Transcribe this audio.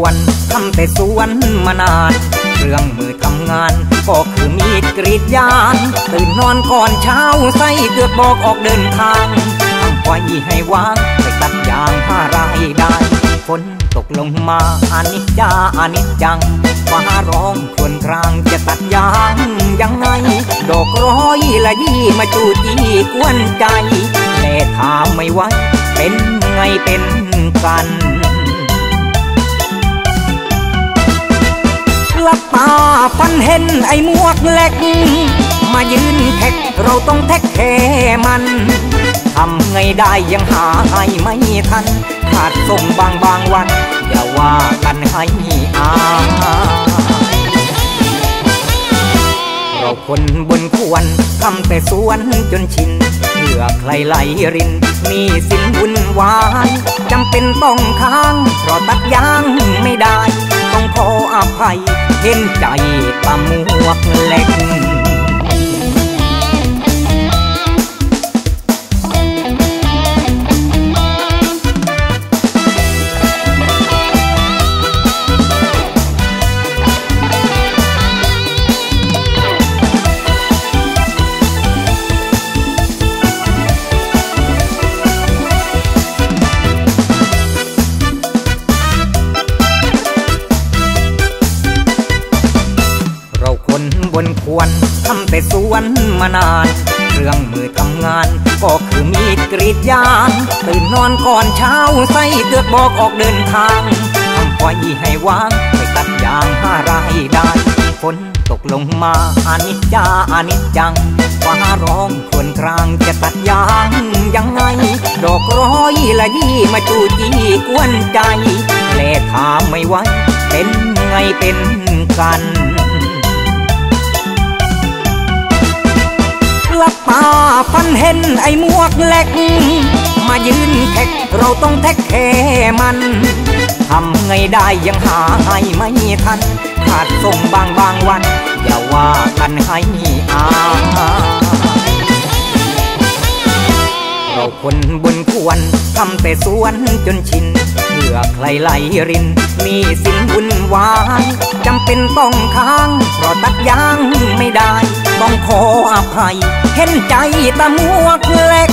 ควรทำแต่สวนมานานเครื่องมือทำงาน ก็คือมีดกรีดยางตื่นนอนก่อนเช้าใส่เกือบบอกออกเดินทางทำไว้ให้วางไปตัดยางหารายได้ฝนตกลงมาอานิจจาอานิจจังฟ้าร้องครวญครางจะตัดยางยังไง ดอกร้อยละยี่มาจูจีกวนใจแต่ถามไม่ไหวเป็นไงเป็นกัน ลับตาฟันเห็นไอ้หมวกเล็ก มายืนแท็กเราต้องแท็กแค่มันทำไงได้ยังหาให้ไม่ทัน ขาดส่งบางบางวัน อย่าว่ากันให้อายเราคนบนควรทำแต่สวนจนชินเพื่อใครไหลริน มีสินบุญวานจำเป็นต้องค้างเพราะตัดยางไม่ได้ ต้องขออภัย เห็นใจตาหมวกเล็ก คนบนควรทำแต่สวนมานาน เครื่องมือทำงานก็คือมีดกรีดยางตื่นนอนก่อนเช้าใส่เกือกบอกออกเดินทางทำไว้ให้วางไปตัดยางหารายได้ฝนตกลงมาอานิจจาอานิจจังฟ้าร้องควญครางจะตัดยางยังไง ดอกร้อยละยี่มาจูจีกวนใจแลถามไม่ไหวเป็นไงเป็นกัน ฟันเห็นไอ้หมวกเล็กมายืนแท็กเราต้องแท็กแค่มันทำไงได้ยังหาให้ไม่ทัน ขาดส่งบางบางวัน อย่าว่ากันให้อา คนบนควรทำแต่สวนจนชินเพื่อใครไหลริน มีสินบุญวานจำเป็นต้องค้างเพราะตัดยางไม่ได้ ต้องขออภัย เห็นใจตาหมวกเล็ก